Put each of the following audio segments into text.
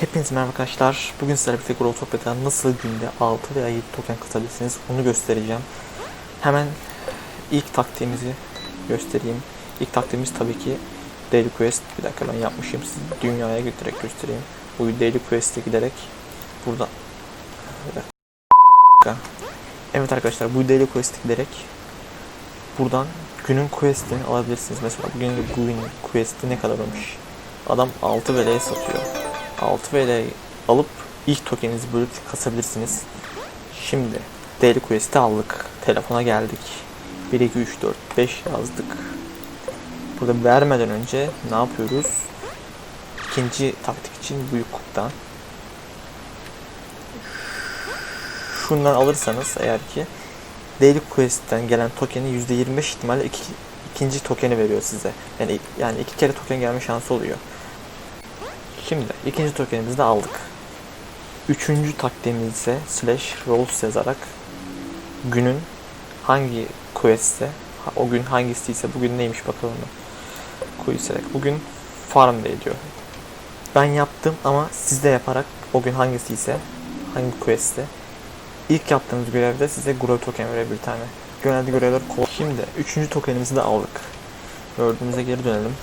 Hepinize merhaba arkadaşlar. Bugün sizlerle birlikte Growtopia'da nasıl günde 6 veya 7 token katabilirsiniz onu göstereceğim. Hemen ilk taktiğimizi göstereyim. İlk taktiğimiz tabii ki Daily Quest. Bir dakika ben yapmışım. Sizi dünyaya götürerek göstereyim. Bu Daily Quest'e giderek burada Bir dakika. Evet arkadaşlar bu Daily Quest'e giderek buradan günün quest'ini alabilirsiniz. Mesela bugün günün quest'i ne kadar olmuş? Adam 6 VL'ye satıyor. 6 VL'yi alıp ilk tokeninizi bölüp kasabilirsiniz. Şimdi Daily Quest'i aldık. Telefona geldik. 1, 2, 3, 4, 5 yazdık. Burada vermeden önce ne yapıyoruz? İkinci taktik için büyük kuptan. Şundan alırsanız eğer ki Daily Quest'ten gelen tokeni %25 ihtimalle iki, ikinci tokeni veriyor size. Yani yani iki kere token gelme şansı oluyor. Şimdi ikinci tokenimizi de aldık. Üçüncü taktiğimiz ise slash rolls yazarak günün hangi quest'e ha- o gün hangisiyse bugün neymiş bakalım da. Quest select. Bugün farm day diyor. Ben yaptım ama siz de yaparak o gün hangisiyse hangi quest'te ilk yaptığınız görevde size grow token veriyor bir tane. Genelde görevler kolay. Şimdi üçüncü tokenimizi de aldık. Gördüğümüze geri dönelim.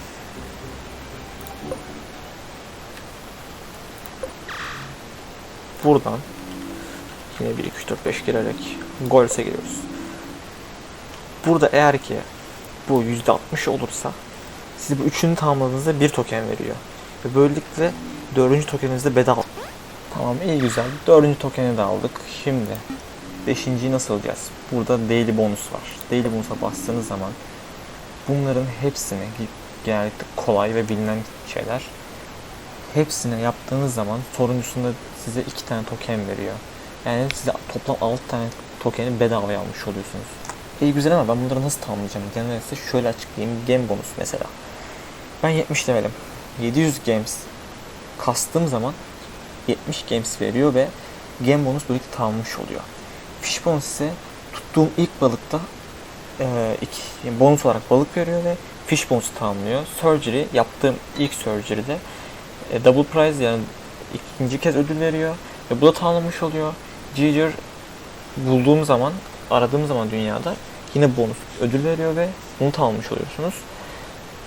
Buradan yine 1 2 3 4 5 girerek Gols'e giriyoruz. Burada eğer ki bu %60 olursa siz bu üçünü tamamladığınızda bir token veriyor. Ve böylelikle dördüncü tokeniniz de bedava. Tamam iyi güzel. Dördüncü tokeni de aldık. Şimdi beşinciyi nasıl alacağız? Burada daily bonus var. Daily bonus'a bastığınız zaman bunların hepsini genellikle kolay ve bilinen şeyler hepsini yaptığınız zaman sonuncusunda size iki tane token veriyor. Yani size toplam 6 tane tokeni bedava almış oluyorsunuz. İyi güzel ama ben bunları nasıl tamamlayacağım? Genelde size şöyle açıklayayım. Game bonus mesela. Ben 70 levelim. 700 games kastığım zaman 70 games veriyor ve game bonus böylelikle tamamlamış oluyor. Fish bonus ise tuttuğum ilk balıkta e, iki, yani bonus olarak balık veriyor ve fish bonus tamamlıyor. Surgery yaptığım ilk surgery'de e, double prize yani ikinci kez ödül veriyor ve bu da tamamlamış oluyor. Giger bulduğum zaman, aradığım zaman dünyada yine bonus ödül veriyor ve bunu tamamlamış oluyorsunuz.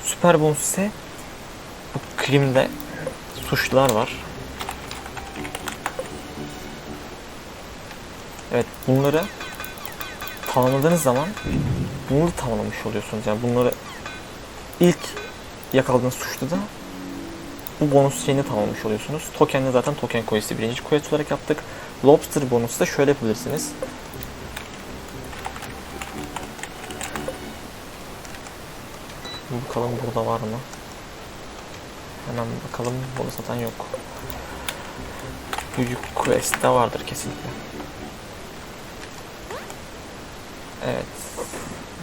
Süper bonus ise bu krimde suçlular var. Evet bunları tamamladığınız zaman bunu tamamlamış oluyorsunuz. Yani bunları ilk yakaladığınız suçlu da bu bonus şeyini tamamlamış oluyorsunuz. Token'de zaten token quest'i birinci quest olarak yaptık. Lobster bonusu da şöyle yapabilirsiniz. Bakalım burada var mı? Hemen bakalım. Burada zaten yok. Büyük quest'te vardır kesinlikle. Evet.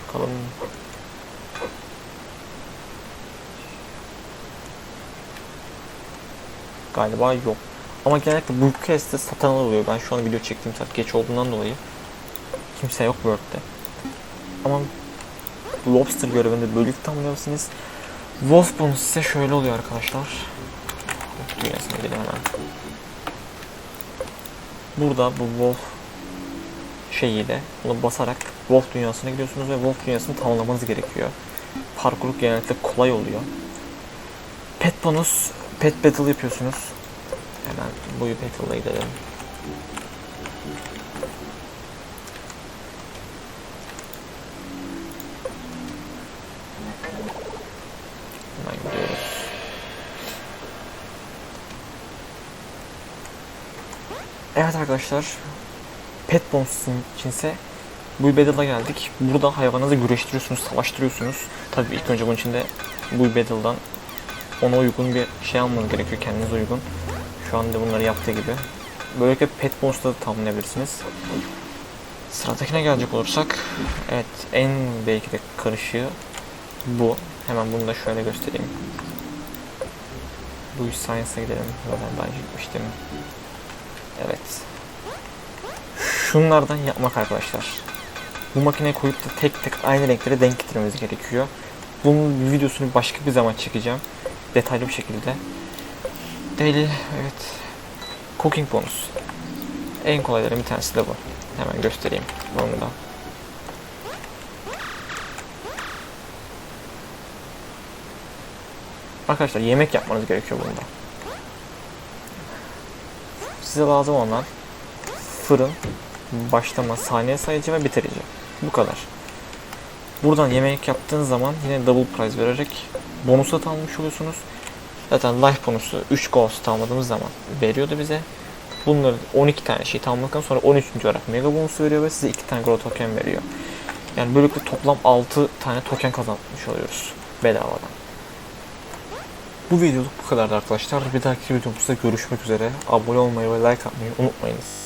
Bakalım. Galiba yok. Ama genellikle quest'te satan oluyor. Ben şu an video çektiğim saat geç olduğundan dolayı kimse yok World'de. Ama Lobster görevinde bölük tamamlıyorsunuz. Wolf bonus ise şöyle oluyor arkadaşlar. Dünyasına gidelim hemen. Burada bu Wolf şeyiyle bunu basarak Wolf dünyasına gidiyorsunuz ve Wolf dünyasını tamamlamanız gerekiyor. Parkurluk genellikle kolay oluyor. Pet bonus, pet battle yapıyorsunuz. Hemen bu battle'la gidelim. Evet arkadaşlar. Pet bonusun içinse bu Battle'a geldik. Burada hayvanınızı güreştiriyorsunuz, savaştırıyorsunuz. Tabii ilk önce bunun içinde bu Battle'dan ona uygun bir şey almanız gerekiyor, kendinize uygun. Şu anda bunları yaptığı gibi. Böylelikle pet bonus'ta da tamamlayabilirsiniz. Sıradakine gelecek olursak, evet en belki de karışığı bu. Hemen bunu da şöyle göstereyim. Bu Science'a gidelim. Daha önce gitmiştim. Evet. Şunlardan yapmak arkadaşlar. Bu makineye koyup da tek tek aynı renklere denk getirmemiz gerekiyor. Bunun videosunu başka bir zaman çekeceğim. Detaylı bir şekilde. Daily evet. Cooking bonus. En kolayların bir tanesi de bu. Hemen göstereyim bunu da. Arkadaşlar yemek yapmanız gerekiyor bunda. Size lazım olan fırın, başlama, saniye sayıcı ve bitirici. Bu kadar. Buradan yemek yaptığınız zaman yine double price vererek bonusu almış oluyorsunuz. Zaten life bonusu 3 ghost almadığımız zaman veriyordu bize. Bunları 12 tane şey tamamladıktan sonra 13. olarak mega bonusu veriyor ve size 2 tane grow token veriyor. Yani böylelikle toplam 6 tane token kazanmış oluyoruz bedavadan. Bu videoluk bu kadardı arkadaşlar. Bir dahaki videomuzda görüşmek üzere. Abone olmayı ve like atmayı unutmayınız.